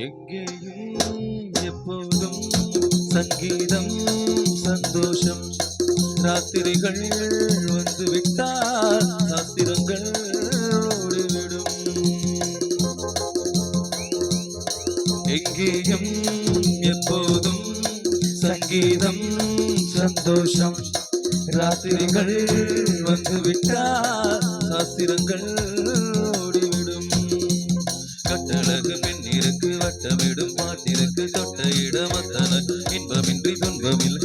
எங்கேயும் எப்போதும் சங்கீதம் சந்தோஷம் ராத்திரிகள் எங்கேயும் எப்போதும் சங்கீதம் சந்தோஷம். ராத்திரிகள் வந்துவிட்டால் சாஸ்திரங்கள் ஓடிவிடும். கட்டழகு பெண்ணிற்கு வட்டமிடும் பாட்டிற்கு தொட்ட இடம் அத்தன இன்பமின்றி துன்பமில்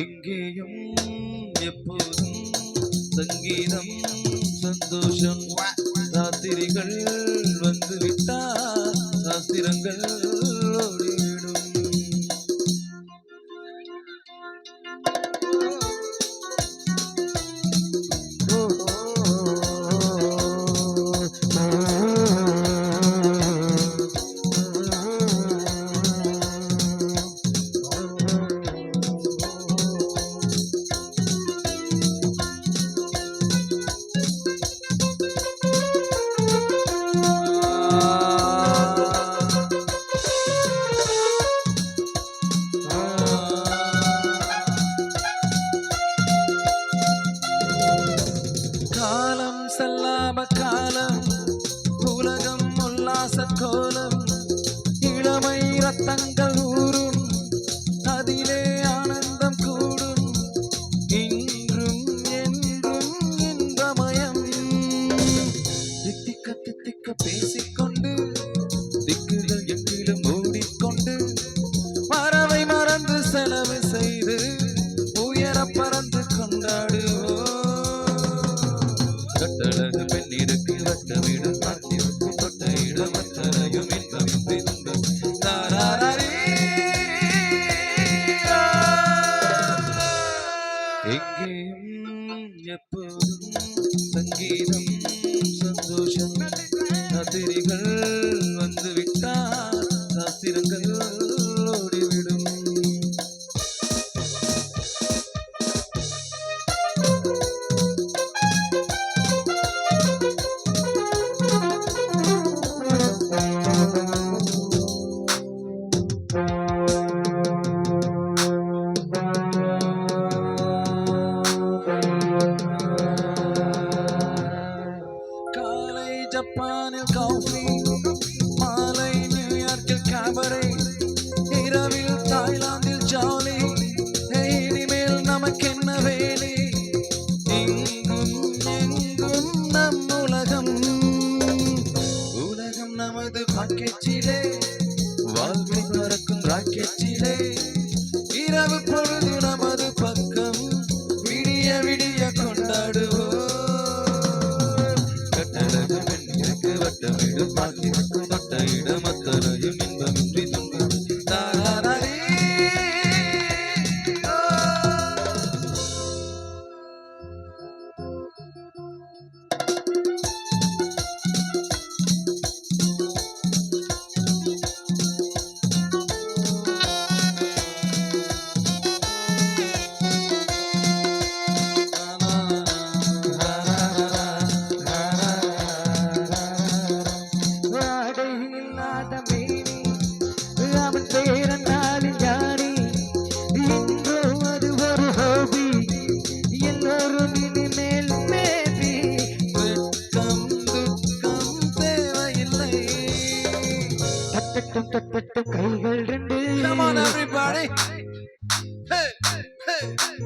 எங்கேயும் எப்போதும் சங்கீதம் சந்தோஷம். ராத்திரிகள் வந்து விட்டால் சாஸ்திரங்கள் தித்திக்க பேசிக்கொண்டு திக்குகள் எங்கிலும் ஓடிக்கொண்டு மறவை மறந்து செலவு செய்து உயர பறந்து கொண்டாடுவோ கட்டழகு பெண்ணிற்கு வட்டமிடும் பாட்டிற்கு தொட்ட அத்தனையும் இன்பமின்றி எங்கேயும் எப்போதும் சங்கீதம் சந்தோஷம் ராத்திரிகள் வந்து ஜப்பானில் காஃபி மாலை நியூயார்க்கில் கேபரே இரவில் தாய்லாந்தில் ஜாலி. இனிமேல் நமக்கு என்ன வேலை? பெண்ணிற்கு வட்டமிடும் தொட்ட இடம்.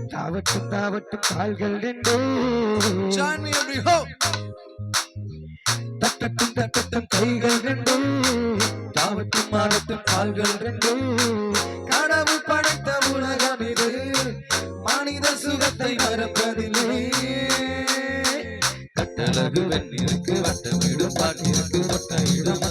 தாவட்டும் தாவட்டும் கால்கள் ho தட்டட்டும் தட்டட்டும் கைகள் ரெண்டு தாவட்டும் ஆடட்டும் கால்கள் ரெண்டு கடவுள் படைத்த உலகம் இது. மனித சுகத்தை மறப்பதில்லை. கட்டழகு வெண்ணிற்கு வட்டமிடும் பாட்டிற்கு இடம்